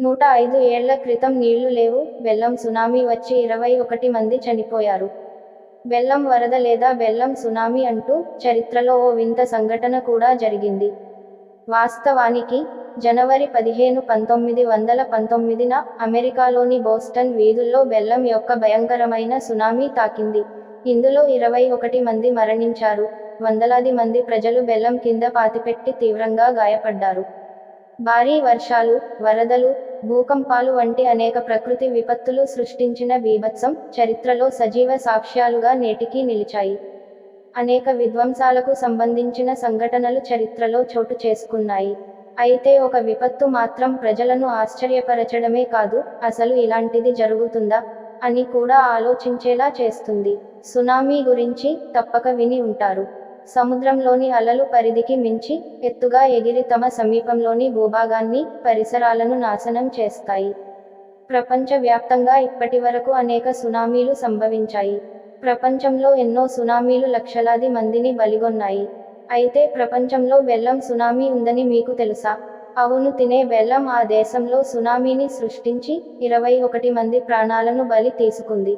నూట ఐదు ఏళ్ళ క్రితం నీళ్ళు లేవు. బెల్లం సునామీ వచ్చి ఇరవై ఒకటి మంది చనిపోయారు. బెల్లం వరద లేదా బెల్లం సునామీ అంటూ చరిత్రలో ఓ వింత సంఘటన కూడా జరిగింది. వాస్తవానికి జనవరి పదిహేను పంతొమ్మిది వందల పంతొమ్మిదిన అమెరికాలోని బోస్టన్ వీధుల్లో బెల్లం యొక్క భయంకరమైన సునామీ తాకింది. ఇందులో ఇరవై ఒకటి మంది మరణించారు. వందలాది మంది ప్రజలు బెల్లం కింద పాతిపెట్టి తీవ్రంగా గాయపడ్డారు. భారీ వర్షాలు వరదలు భూకంపాలు వంటి అనేక ప్రకృతి విపత్తులు సృష్టించిన బీభత్సం చరిత్రలో సజీవ సాక్ష్యాలుగా నేటికీ నిలిచాయి. అనేక విధ్వంసాలకు సంబంధించిన సంఘటనలు చరిత్రలో చోటు చేసుకున్నాయి. అయితే ఒక విపత్తు మాత్రం ప్రజలను ఆశ్చర్యపరచడమే కాదు అసలు ఇలాంటిది జరుగుతుందా అని కూడా ఆలోచించేలా చేస్తుంది. సునామీ గురించి తప్పక విని ఉంటారు. సముద్రంలోని అలలు పరిధికి మించి ఎత్తుగా ఎగిరి తమ సమీపంలోని భూభాగాన్ని పరిసరాలను నాశనం చేస్తాయి. ప్రపంచవ్యాప్తంగా ఇప్పటివరకు అనేక సునామీలు సంభవించాయి. ప్రపంచంలో ఎన్నో సునామీలు లక్షలాది మందిని బలిగొన్నాయి. అయితే ప్రపంచంలో బెల్లం సునామీ ఉందని మీకు తెలుసా? అవును తినే బెల్లం ఆ దేశంలో సునామీని సృష్టించి ఇరవై ఒకటి మంది ప్రాణాలను బలి తీసుకుంది.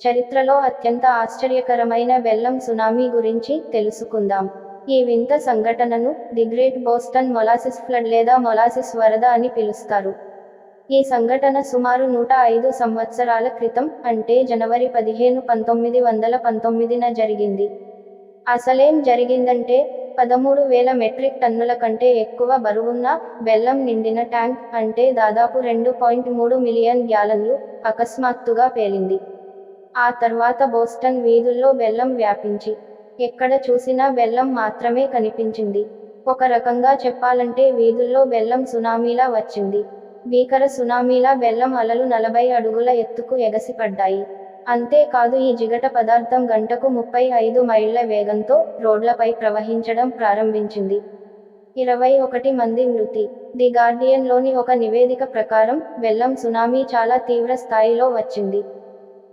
చరిత్రలో అత్యంత ఆశ్చర్యకరమైన బెల్లం సునామీ గురించి తెలుసుకుందాం. ఈ వింత సంఘటనను the great Boston molasses flood లేదా మొలాసిస్ వరద అని పిలుస్తారు. ఈ సంఘటన సుమారు నూట ఐదు సంవత్సరాల క్రితం అంటే జనవరి పదిహేను పంతొమ్మిది వందల పంతొమ్మిదిన జరిగింది. అసలేం జరిగిందంటే పదమూడు వేల మెట్రిక్ టన్నుల కంటే ఎక్కువ బరువున్న బెల్లం నిండిన ట్యాంక్ అంటే దాదాపు రెండు పాయింట్ మూడు మిలియన్ గ్యాలన్లు అకస్మాత్తుగా పేలింది. ఆ తర్వాత బోస్టన్ వీధుల్లో బెల్లం వ్యాపించి ఎక్కడ చూసినా బెల్లం మాత్రమే కనిపించింది. ఒక రకంగా చెప్పాలంటే వీధుల్లో బెల్లం సునామీలా వచ్చింది. భీకర సునామీలా బెల్లం అలలు నలభై అడుగుల ఎత్తుకు ఎగసిపడ్డాయి. అంతేకాదు ఈ జిగట పదార్థం గంటకు ముప్పై ఐదు మైళ్ళ వేగంతో రోడ్లపై ప్రవహించడం ప్రారంభించింది. ఇరవై ఒకటి మంది మృతి. ది గార్డియన్లోని ఒక నివేదిక ప్రకారం బెల్లం సునామీ చాలా తీవ్ర స్థాయిలో వచ్చింది.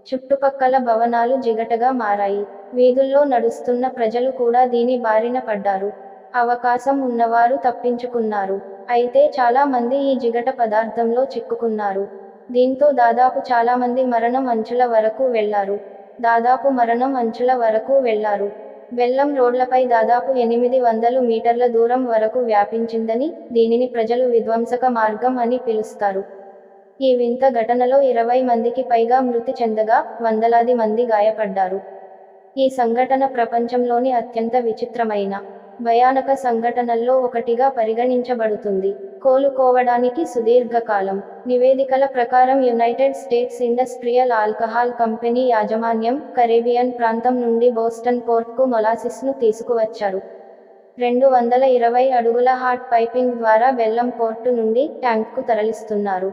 చుట్టుపక్కల భవనాలు జిగటగా మారాయి. వీధుల్లో నడుస్తున్న ప్రజలు కూడా దీని బారిన పడ్డారు. అవకాశం ఉన్నవారు తప్పించుకున్నారు. అయితే చాలా మంది ఈ జిగట పదార్థంలో చిక్కుకున్నారు. దీంతో దాదాపు చాలా మంది మరణం అంచుల వరకు వెళ్ళారు. దాదాపు మరణం అంచుల వరకు వెళ్ళారు. బెల్లం రోడ్లపై దాదాపు ఎనిమిది వందలు మీటర్ల దూరం వరకు వ్యాపించిందని దీనిని ప్రజలు విధ్వంసక మార్గం అని పిలుస్తారు. ఈ వింత ఘటనలో ఇరవై మందికి పైగా మృతి చెందగా వందలాది మంది గాయపడ్డారు. ఈ సంఘటన ప్రపంచంలోని అత్యంత విచిత్రమైన భయానక సంఘటనల్లో ఒకటిగా పరిగణించబడుతుంది. కోలుకోవడానికి సుదీర్ఘకాలం. నివేదికల ప్రకారం United States industrial alcohol company యాజమాన్యం కరేబియన్ ప్రాంతం నుండి బోస్టన్ పోర్ట్కు మొలాసిస్ను తీసుకువచ్చారు. రెండు వందల ఇరవై అడుగుల హాట్ పైపింగ్ ద్వారా బెల్లం పోర్టు నుండి ట్యాంక్కు తరలిస్తున్నారు.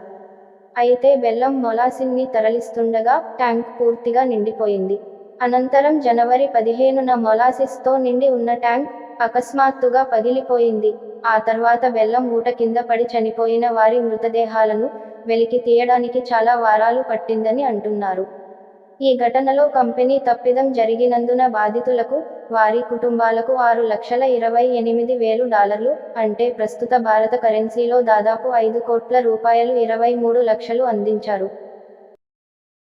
అయితే బెల్లం మొలాసిన్ని తరలిస్తుండగా ట్యాంక్ పూర్తిగా నిండిపోయింది. అనంతరం జనవరి పదిహేనున మొలాసిస్తో నిండి ఉన్న ట్యాంక్ అకస్మాత్తుగా పగిలిపోయింది. ఆ తర్వాత బెల్లం ఊట కింద పడి చనిపోయిన వారి మృతదేహాలను వెలికి తీయడానికి చాలా వారాలు పట్టిందని అంటున్నారు. ఈ ఘటనలో కంపెనీ తప్పిదం జరిగినందున బాధితులకు వారి కుటుంబాలకు ఆరు లక్షల ఇరవై ఎనిమిది వేలు డాలర్లు అంటే ప్రస్తుత భారత కరెన్సీలో దాదాపు ఐదు కోట్ల రూపాయలు ఇరవై మూడు లక్షలు అందించారు.